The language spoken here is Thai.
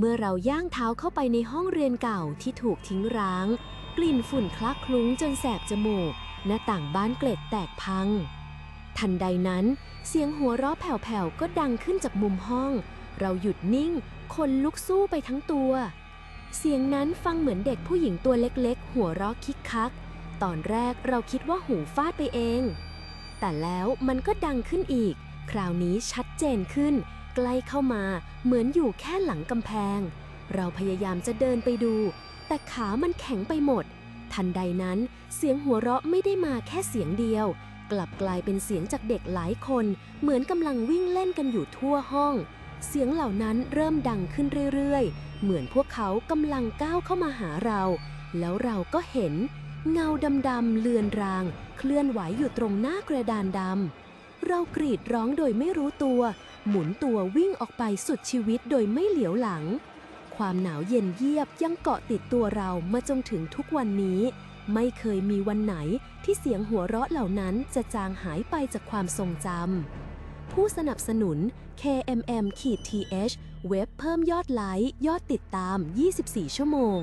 เมื่อเราย่างเท้าเข้าไปในห้องเรียนเก่าที่ถูกทิ้งร้าง กลิ่นฝุ่นคละคลุ้งจนแสบจมูก หน้าต่างบ้านเกล็ดแตกพัง ทันใดนั้น เสียงหัวเราะแผ่วๆก็ดังขึ้นจากมุมห้อง เราหยุดนิ่ง คนลุกสู้ไปทั้งตัว เสียงนั้นฟังเหมือนเด็กผู้หญิงตัวเล็กๆ หัวเราะคิกคัก ตอนแรกเราคิดว่าหูฟาดไปเอง แต่แล้วมันก็ดังขึ้นอีก คราวนี้ชัดเจนขึ้น ใกล้เข้ามาเหมือนอยู่แค่หลังกำแพง เราพยายามจะเดินไปดู แต่ขามันแข็งไปหมด ทันใดนั้นเสียงหัวเราะไม่ได้มาแค่เสียงเดียว กลับกลายเป็นเสียงจากเด็กหลายคน เหมือนกำลังวิ่งเล่นกันอยู่ทั่วห้อง เสียงเหล่านั้นเริ่มดังขึ้นเรื่อยๆ เหมือนพวกเขากำลังก้าวเข้ามาหาเรา แล้วเราก็เห็น เงาดำๆเลือนราง เคลื่อนไหวอยู่ตรงหน้ากระดานดำเรากรีดร้องโดยไม่รู้ตัว หมุนตัววิ่งออกไปสุดชีวิตโดยไม่เหลียวหลัง ความหนาวเย็นเยียบยังเกาะติดตัวเรามาจนถึงทุกวันนี้ ไม่เคยมีวันไหนที่เสียงหัวเราะเหล่านั้นจะจางหายไปจากความทรงจำผู้สนับสนุน KMM-TH เว็บเพิ่มยอดไลค์ ยอดติดตาม 24 ชั่วโมง